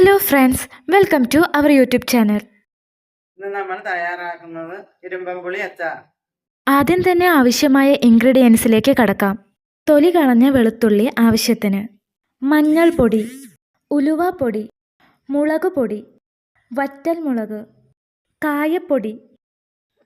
Hello friends welcome to our YouTube channel ഇന്ന് നമ്മൾ തയ്യാറാക്കുന്നത് ഇരുമ്പൻപുളി അച്ചാർ. ആദ്യം തന്നെ ആവശ്യമായ ഇൻഗ്രീഡിയൻസിലേക്ക് കടക്കാം. തൊലി കളഞ്ഞ വെളുത്തുള്ളി ആവശ്യത്തിന്. മഞ്ഞൾപ്പൊടി ഉലുവാപ്പൊടി മുളക് പൊടി വറ്റൽ മുളക് കായപ്പൊടി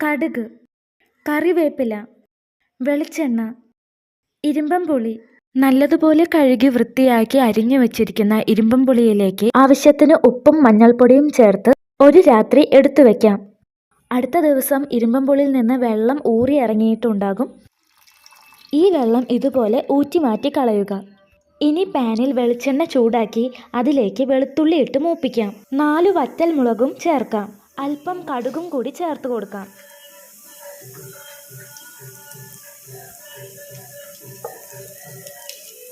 കടുക് കറിവേപ്പില വെളിച്ചെണ്ണ ഇരുമ്പം പുളി നല്ലതുപോലെ കഴുകി വൃത്തിയാക്കി അരിഞ്ഞു വെച്ചിരിക്കുന്ന ഇരുമ്പം പുളിയിലേക്ക് ആവശ്യത്തിന് ഉപ്പും മഞ്ഞൾപ്പൊടിയും ചേർത്ത് ഒരു രാത്രി എടുത്തു വയ്ക്കാം അടുത്ത ദിവസം ഇരുമ്പം പുളിയിൽ നിന്ന് വെള്ളം ഊറി ഇറങ്ങിയിട്ടുണ്ടാകും. ഈ വെള്ളം ഇതുപോലെ ഊറ്റി മാറ്റി കളയുക. ഇനി പാനിൽ വെളിച്ചെണ്ണ ചൂടാക്കി അതിലേക്ക് വെളുത്തുള്ളി ഇട്ട് മൂപ്പിക്കാം. നാലു വറ്റൽ മുളകും ചേർക്കാം. അല്പം കടുകും കൂടി ചേർത്ത് കൊടുക്കാം.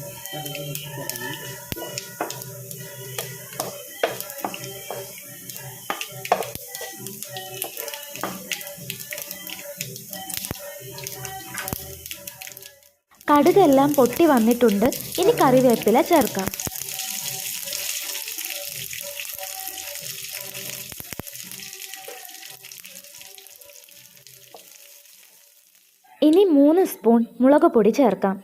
പൊട്ടിച്ചിറങ്ങി കടുകെല്ലാം പൊട്ടി വന്നിട്ടുണ്ട്. ഇനി കറിവേപ്പില ചേർക്കാം. ഇനി മൂന്ന് സ്പൂൺ മുളക് പൊടി ചേർക്കാം.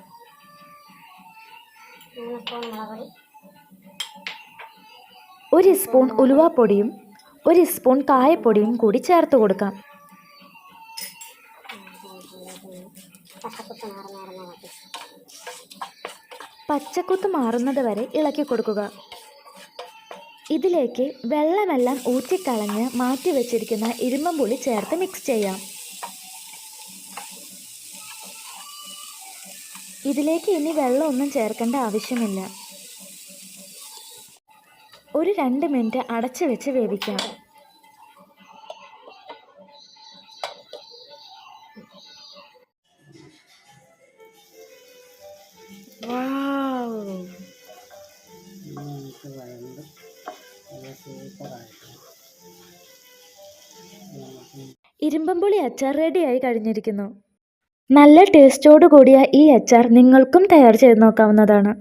ഒരു സ്പൂൺ ഉലുവാപ്പൊടിയും ഒരു സ്പൂൺ കായപ്പൊടിയും കൂടി ചേർത്ത് കൊടുക്കാം. പച്ചക്കുത്ത് മാറുന്നത് വരെ ഇളക്കി കൊടുക്കുക. ഇതിലേക്ക് വെള്ളമെല്ലാം ഊറ്റിക്കളഞ്ഞ് മാറ്റി വെച്ചിരിക്കുന്ന ഇരുമ്പുളി ചേർത്ത് മിക്സ് ചെയ്യാം. ഇതിലേക്ക് ഇനി വെള്ളമൊന്നും ചേർക്കേണ്ട ആവശ്യമില്ല. ഒരു രണ്ട് മിനിറ്റ് അടച്ചു വെച്ച് വേവിക്കാം. ഇരുമ്പമ്പുളി അച്ചാർ റെഡിയായി കഴിഞ്ഞിരിക്കുന്നു. നല്ല ടേസ്റ്റോടു കൂടിയ ഈ അച്ചാർ നിങ്ങൾക്കും തയ്യാർ ചെയ്ത് നോക്കാവുന്നതാണ്.